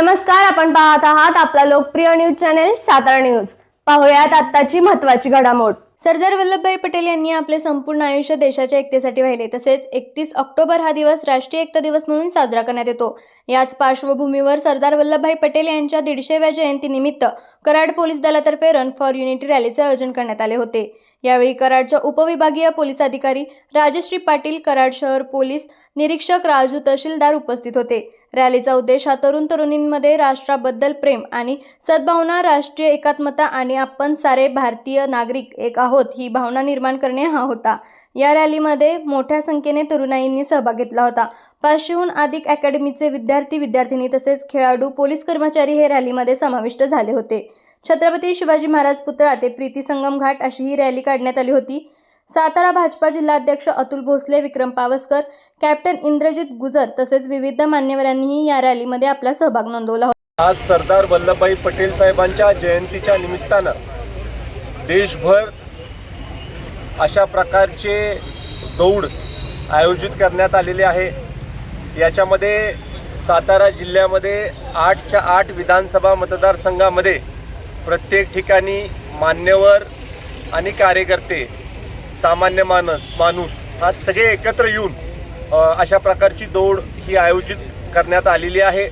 नमस्कार आपण पाहत आहात आपला लोकप्रिय न्यूज चॅनेल सातारा न्यूज. पाहूयात आत्ताची महत्वाची घडामोड. सरदार वल्लभभाई पटेल यांनी आपले संपूर्ण आयुष्य देशाच्या एकतेसाठी वाहिले. तसेच एकतीस ऑक्टोबर हा दिवस राष्ट्रीय एकता दिवस म्हणून साजरा करण्यात येतो. याच पार्श्वभूमीवर सरदार वल्लभभाई पटेल यांच्या दीडशेव्या जयंतीनिमित्त कराड पोलीस दलातर्फे रन फॉर युनिटी रॅलीचे आयोजन करण्यात आले होते. यावेळी कराडच्या उपविभागीय पोलीस अधिकारी राजश्री पाटील कराड शहर पोलीस निरीक्षक राजू तहसीलदार उपस्थित होते. रॅलीचा उद्देश हा तरुण तरुणींमध्ये राष्ट्राबद्दल प्रेम आणि सद्भावना राष्ट्रीय एकात्मता आणि आपण सारे भारतीय नागरिक एक आहोत ही भावना निर्माण करणे हा होता. या रॅलीमध्ये मोठ्या संख्येने तरुणाईंनी सहभाग घेतला होता. पाचशेहून अधिक अकॅडमीचे विद्यार्थी विद्यार्थिनी तसेच खेळाडू पोलीस कर्मचारी हे रॅलीमध्ये समाविष्ट झाले होते. छत्रपती शिवाजी महाराज पुतळा ते प्रीती संगम घाट अशी ही रॅली काढण्यात आली होती. सातारा भाजपा जिल्हाध्यक्ष अतुल भोसले विक्रम पावसकर कॅप्टन इंद्रजित गुजर तसेच विविध मान्यवरांनीही या रॅलीमध्ये आपला सहभाग नोंदवला होता. आज सरदार वल्लभभाई पटेल साहेबांच्या जयंतीच्या निमित्तानं देशभर अशा प्रकारचे दौड आयोजित करण्यात आलेले आहे. याच्यामध्ये सातारा जिल्ह्यामध्ये आठच्या आठ विधानसभा मतदारसंघामध्ये प्रत्येक ठिकाणी मान्यवर आणि कार्यकर्ते सामान्य माणस माणूस हा सगळे एकत्र येऊन अशा प्रकारची दौड ही आयोजित करण्यात आलेली आहे.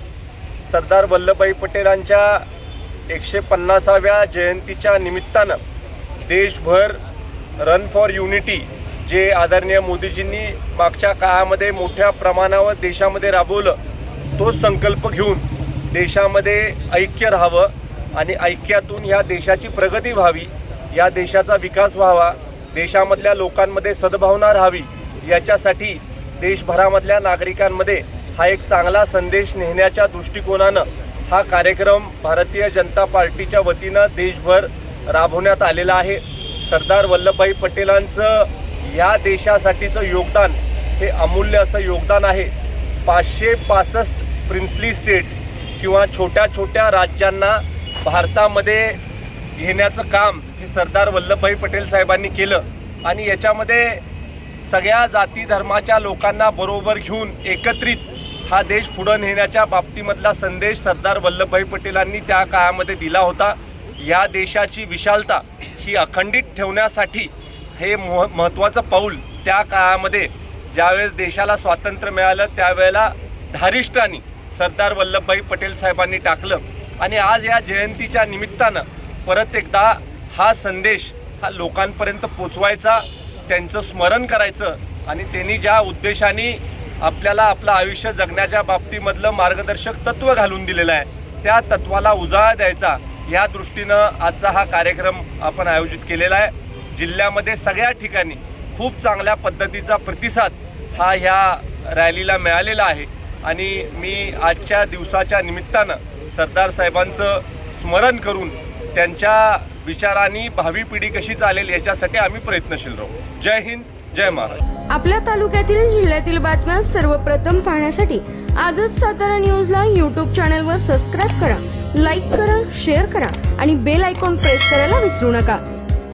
सरदार वल्लभभाई पटेलांच्या एकशे पन्नासाव्या जयंतीच्या निमित्तानं देशभर रन फॉर युनिटी जे आदरणीय मोदीजींनी मागच्या काळामध्ये मोठ्या प्रमाणावर देशामध्ये राबवलं तो संकल्प घेऊन देशामध्ये ऐक्य राहावं. आणि ऐक्यातून ह्या देशाची प्रगती व्हावी या देशाचा विकास व्हावा देशामधल्या लोकांमध्ये सद्भावना राहावी याच्यासाठी देशभरामधल्या नागरिकांमध्ये हा एक चांगला संदेश नेण्याच्या दृष्टिकोनानं हा कार्यक्रम भारतीय जनता पार्टीच्या वतीनं देशभर राबवण्यात आलेला आहे. सरदार वल्लभभाई पटेलांचं या देशासाठीचं योगदान हे अमूल्य असं योगदान आहे. पाचशे पासष्ट प्रिन्सली स्टेट्स किंवा छोट्या छोट्या राज्यांना भारतामध्ये घेण्याचं काम हे सरदार वल्लभभाई पटेल साहेबांनी केलं आणि याच्यामध्ये सगळ्या जाती धर्माच्या लोकांना बरोबर घेऊन एकत्रित हा देश पुढं नेण्याच्या बाबतीमधला संदेश सरदार वल्लभभाई पटेलांनी त्या काळामध्ये दिला होता. या देशाची विशालता ही अखंडित ठेवण्यासाठी हे मह महत्त्वाचं पाऊल त्या काळामध्ये ज्यावेळेस देशाला स्वातंत्र्य मिळालं त्यावेळेला धारिष्टांनी सरदार वल्लभभाई पटेल साहेबांनी टाकलं. आणि आज या जयंतीच्या निमित्तानं परत एकदा हा संदेश हा लोकांपर्यंत पोचवायचा त्यांचं स्मरण करायचं आणि त्यांनी ज्या उद्देशाने आपल्याला आपलं आयुष्य जगण्याच्या बाबतीमधलं मार्गदर्शक तत्त्व घालून दिलेलं आहे त्या तत्वाला उजाळा द्यायचा या दृष्टीनं आजचा हा कार्यक्रम आपण आयोजित केलेला आहे. जिल्ह्यामध्ये सगळ्या ठिकाणी खूप चांगल्या पद्धतीचा प्रतिसाद हा ह्या रॅलीला मिळालेला आहे आणि मी आजच्या दिवसाच्या निमित्तानं सरदार साहेबांचं स्मरण करून त्यांच्या विचारांनी भावी पिढी कशी चालेल याच्यासाठी आम्ही प्रयत्नशील राहू. जय हिंद जय महाराज आपल्या तालुक्यातील जिल्ह्यातील बातम्या सर्वप्रथम पाहण्यासाठी आजच सातारा न्यूजला यूट्यूब चॅनलवर सबस्क्राईब करा लाईक करा शेअर करा आणि बेल आयकॉन प्रेस करायला विसरू नका.